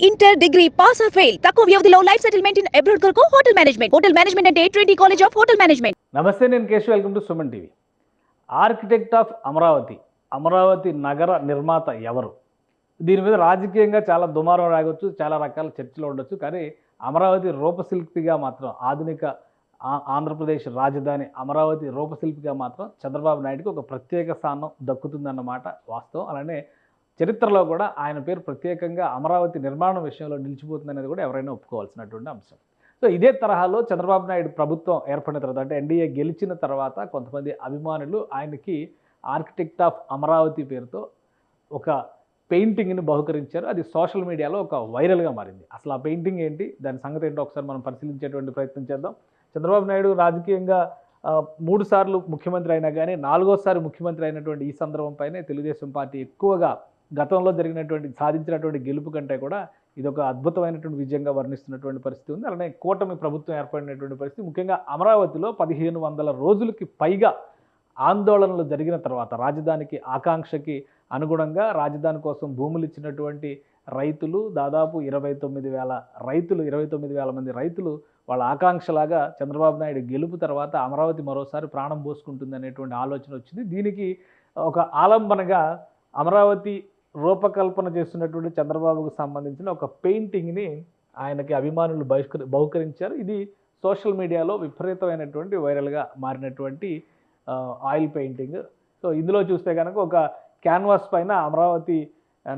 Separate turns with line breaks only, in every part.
Inter degree pass or fail తక్కువ వ్యవధిలో life settlement in abroad కొరకు హోటల్ మేనేజ్మెంట్ హోటల్ మేనేజ్మెంట్ అంటే twenty college of hotel management
నమస్తే నేను Kesh welcome to Suman TV architect of Amaravati Amaravati నగర నిర్మాత ఎవరు? దీని మీద రాజకీయంగా చాలా దుమారం రాగొచ్చు చాలా రకాల చర్చలు ఉండొచ్చు కానీ అమరావతి రూపశిల్పిగా మాత్రం ఆధునిక ఆ- ఆంధ్రప్రదేశ్ రాజధాని అమరావతి రూపశిల్పిగా మాత్రం చంద్రబాబు నాయుడుకి ఒక ప్రత్యేక స్థానం దక్కుతుందన్నమాట వాస్తవం. అలానే చరిత్రలో కూడా ఆయన పేరు ప్రత్యేకంగా అమరావతి నిర్మాణం విషయంలో నిలిచిపోతుందనేది కూడా ఎవరైనా ఒప్పుకోవాల్సినటువంటి అంశం. సో ఇదే తరహాలో చంద్రబాబు నాయుడు ప్రభుత్వం ఏర్పడిన తర్వాత అంటే ఎన్డీఏ గెలిచిన తర్వాత కొంతమంది అభిమానులు ఆయనకి ఆర్కిటెక్ట్ ఆఫ్ అమరావతి పేరుతో ఒక పెయింటింగ్ని బహుకరించారు. అది సోషల్ మీడియాలో ఒక వైరల్గా మారింది. అసలు ఆ పెయింటింగ్ ఏంటి? దాని సంగతి ఏంటో ఒకసారి మనం పరిశీలించేటువంటి ప్రయత్నం చేద్దాం. చంద్రబాబు నాయుడు రాజకీయంగా మూడు సార్లు ముఖ్యమంత్రి అయినా కానీ నాలుగోసారి ముఖ్యమంత్రి అయినటువంటి ఈ సందర్భంపైనే తెలుగుదేశం పార్టీ ఎక్కువగా గతంలో జరిగినటువంటి సాధించినటువంటి గెలుపు కంటే కూడా ఇది ఒక అద్భుతమైనటువంటి విజయంగా వర్ణిస్తున్నటువంటి పరిస్థితి ఉంది. అలానే కూటమి ప్రభుత్వం ఏర్పడినటువంటి పరిస్థితి ముఖ్యంగా అమరావతిలో పదిహేను వందల రోజులకి పైగా ఆందోళనలు జరిగిన తర్వాత రాజధానికి ఆకాంక్షకి అనుగుణంగా రాజధాని కోసం భూములు ఇచ్చినటువంటి రైతులు దాదాపు ఇరవై తొమ్మిది వేల రైతులు ఇరవై తొమ్మిది వేల మంది రైతులు వాళ్ళ ఆకాంక్షలాగా చంద్రబాబు నాయుడు గెలుపు తర్వాత అమరావతి మరోసారి ప్రాణం పోసుకుంటుంది అనేటువంటి ఆలోచన వచ్చింది. దీనికి ఒక ఆలంబనగా అమరావతి రూపకల్పన చేస్తున్నటువంటి చంద్రబాబుకు సంబంధించిన ఒక పెయింటింగ్ని ఆయనకి అభిమానులు బహిష్కరి బహుకరించారు. ఇది సోషల్ మీడియాలో విపరీతమైనటువంటి వైరల్గా మారినటువంటి ఆయిల్ పెయింటింగ్. సో ఇందులో చూస్తే కనుక ఒక క్యాన్వాస్ పైన అమరావతి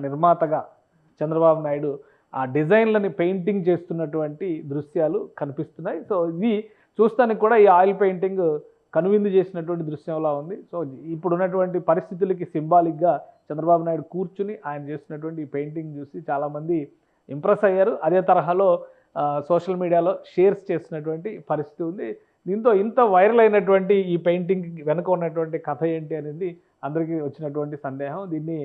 నిర్మాతగా చంద్రబాబు నాయుడు ఆ డిజైన్లని పెయింటింగ్ చేస్తున్నటువంటి దృశ్యాలు కనిపిస్తున్నాయి. సో ఇది చూస్తానికి కూడా ఈ ఆయిల్ పెయింటింగ్ కనువిందు చేసినటువంటి దృశ్యంలా ఉంది. సో ఇప్పుడు ఉన్నటువంటి పరిస్థితులకి సింబాలిక్గా చంద్రబాబు నాయుడు కూర్చుని ఆయన చేస్తున్నటువంటి ఈ పెయింటింగ్ చూసి చాలామంది ఇంప్రెస్ అయ్యారు. అదే తరహాలో సోషల్ మీడియాలో షేర్స్ చేసినటువంటి పరిస్థితి ఉంది. దీంతో ఇంత వైరల్ అయినటువంటి ఈ పెయింటింగ్ వెనుక ఉన్నటువంటి కథ ఏంటి అనేది అందరికీ వచ్చినటువంటి సందేహం. దీన్ని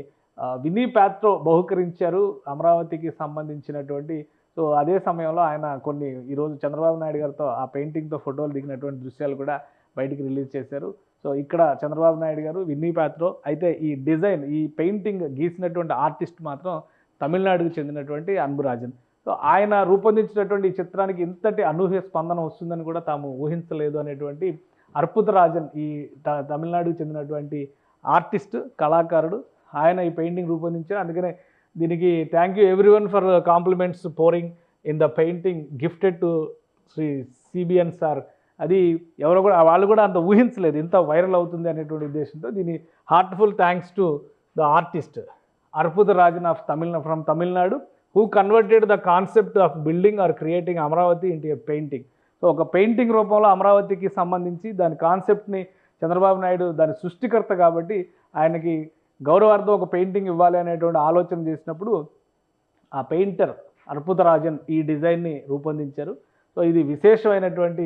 వినీ ప్యాత్రో బహుకరించారు అమరావతికి సంబంధించినటువంటి. సో అదే సమయంలో ఆయన కొన్ని ఈరోజు చంద్రబాబు నాయుడు గారితో ఆ పెయింటింగ్తో ఫోటోలు దిగినటువంటి దృశ్యాలు కూడా బయటికి రిలీజ్ చేశారు. సో ఇక్కడ చంద్రబాబు నాయుడు గారు విన్నీ ప్యాత్రో అయితే ఈ డిజైన్ ఈ పెయింటింగ్ గీసినటువంటి ఆర్టిస్ట్ మాత్రం తమిళనాడుకు చెందినటువంటి అన్బురాజన్. సో ఆయన రూపొందించినటువంటి ఈ చిత్రానికి ఇంతటి అనూహ్య స్పందన వస్తుందని కూడా తాము ఊహించలేదు అనేటువంటి అర్పుతరాజన్ ఈ త- తమిళనాడుకు చెందినటువంటి ఆర్టిస్ట్ కళాకారుడు ఆయన ఈ పెయింటింగ్ రూపొందించారు. అందుకనే దీనికి thank you everyone for compliments pouring in the painting gifted to Shri CBN sir అది ఎవరో కూడా వాళ్ళు కూడా అంత ఊహించలేదు. ఇంత వైరల్ అవుతుంది అనేటువంటి ఉద్దేశంతో దీని heartful thanks to the artist Arputha Rajan of Tamil from Tamil Nadu who converted the concept of building or creating Amaravati ఇంటి పెయింటింగ్ సో ఒక పెయింటింగ్ రూపంలో అమరావతికి సంబంధించి దాని కాన్సెప్ట్ని చంద్రబాబు నాయుడు దాని సృష్టికర్త కాబట్టి ఆయనకి గౌరవార్థం ఒక పెయింటింగ్ ఇవ్వాలి అనేటువంటి ఆలోచన చేసినప్పుడు ఆ పెయింటర్ అర్పుతరాజన్ ఈ డిజైన్ని రూపొందించారు. సో ఇది విశేషమైనటువంటి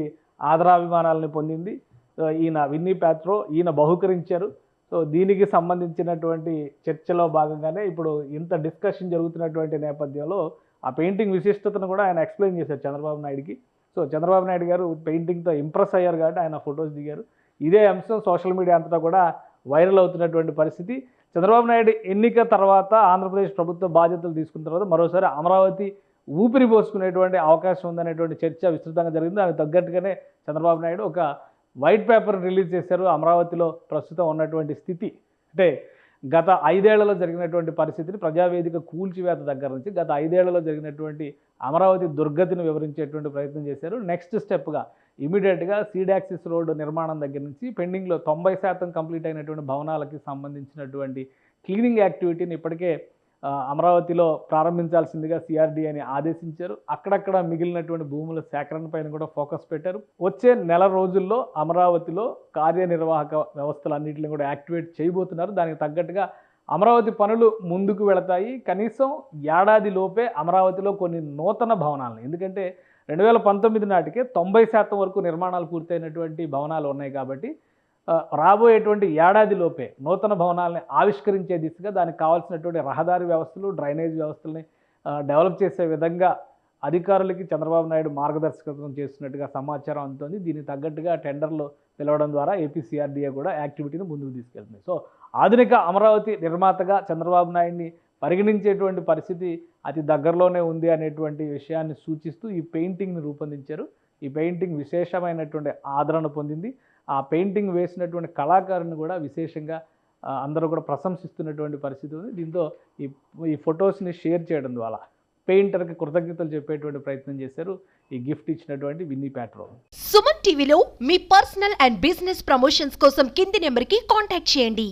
ఆదరాభిమానాలని పొందింది. సో ఈయన విన్నీ ప్యాత్రో ఈయన బహుకరించారు. సో దీనికి సంబంధించినటువంటి చర్చలో భాగంగానే ఇప్పుడు ఇంత డిస్కషన్ జరుగుతున్నటువంటి నేపథ్యంలో ఆ పెయింటింగ్ విశిష్టతను కూడా ఆయన ఎక్స్ప్లెయిన్ చేశారు చంద్రబాబు నాయుడికి. సో చంద్రబాబు నాయుడు గారు పెయింటింగ్తో ఇంప్రెస్ అయ్యారు కాబట్టి ఆయన ఫొటోస్ దిగారు. ఇదే అంశం సోషల్ మీడియా అంతటా కూడా వైరల్ అవుతున్నటువంటి పరిస్థితి. చంద్రబాబు నాయుడు ఎన్నిక తర్వాత ఆంధ్రప్రదేశ్ ప్రభుత్వ బాధ్యతలు తీసుకున్న తర్వాత మరోసారి అమరావతి ఊపిరి పోసుకునేటువంటి అవకాశం ఉందనేటువంటి చర్చ విస్తృతంగా జరిగింది. దానికి తగ్గట్టుగానే చంద్రబాబు నాయుడు ఒక వైట్ పేపర్ రిలీజ్ చేశారు. అమరావతిలో ప్రస్తుతం ఉన్నటువంటి స్థితి. అంటే గత ఐదేళ్ళలో జరిగినటువంటి పరిస్థితిని ప్రజావేదిక కూల్చివేత దగ్గర నుంచి గత ఐదేళ్ళలో జరిగినటువంటి అమరావతి దుర్గతిని వివరించేటువంటి ప్రయత్నం చేశారు. నెక్స్ట్ స్టెప్గా ఇమీడియట్గా సీడాక్సిస్ రోడ్డు నిర్మాణం దగ్గర నుంచి పెండింగ్లో తొంభై శాతం కంప్లీట్ అయినటువంటి భవనాలకి సంబంధించినటువంటి క్లీనింగ్ యాక్టివిటీని ఇప్పటికే అమరావతిలో ప్రారంభించాల్సిందిగా సిఆర్డీ అని ఆదేశించారు. అక్కడక్కడ మిగిలినటువంటి భూముల సేకరణ పైన కూడా ఫోకస్ పెట్టారు. వచ్చే నెల రోజుల్లో అమరావతిలో కార్యనిర్వాహక వ్యవస్థలన్నింటిని కూడా యాక్టివేట్ చేయబోతున్నారు. దానికి తగ్గట్టుగా అమరావతి పనులు ముందుకు వెళతాయి. కనీసం ఏడాది లోపే అమరావతిలో కొన్ని నూతన భవనాలను ఎందుకంటే రెండు వేల పంతొమ్మిది నాటికే తొంభై శాతం వరకు నిర్మాణాలు పూర్తయినటువంటి భవనాలు ఉన్నాయి కాబట్టి రాబోయేటువంటి ఏడాది లోపే నూతన భవనాలని ఆవిష్కరించే దిశగా దానికి కావాల్సినటువంటి రహదారి వ్యవస్థలు డ్రైనేజ్ వ్యవస్థల్ని డెవలప్ చేసే విధంగా అధికారులకి చంద్రబాబు నాయుడు మార్గదర్శకత్వం చేస్తున్నట్టుగా సమాచారం అందుతోంది. దీనికి తగ్గట్టుగా టెండర్లు పిలవడం ద్వారా ఏపీసీఆర్డీఏ కూడా యాక్టివిటీని ముందుకు తీసుకెళ్తుంది. సో ఆధునిక అమరావతి నిర్మాతగా చంద్రబాబు నాయుడిని పరిగణించేటువంటి పరిస్థితి అతి దగ్గరలోనే ఉంది అనేటువంటి విషయాన్ని సూచిస్తూ ఈ పెయింటింగ్ని రూపొందించారు. ఈ పెయింటింగ్ విశేషమైనటువంటి ఆదరణ పొందింది. ఆ పెయింటింగ్ వేసినటువంటి కళాకారుని కూడా విశేషంగా అందరూ కూడా ప్రశంసిస్తున్నటువంటి పరిస్థితి ఉంది. దీంతో ఈ ఈ ఫొటోస్ని షేర్ చేయడం ద్వారా పెయింటర్కి కృతజ్ఞతలు చెప్పేటువంటి ప్రయత్నం చేశారు ఈ గిఫ్ట్ ఇచ్చినటువంటి విన్నీ ప్యాట్రో
సుమన్ టీవీలో మీ పర్సనల్ అండ్ బిజినెస్ ప్రమోషన్స్ కోసం కింది నెంబర్కి కాంటాక్ట్ చేయండి.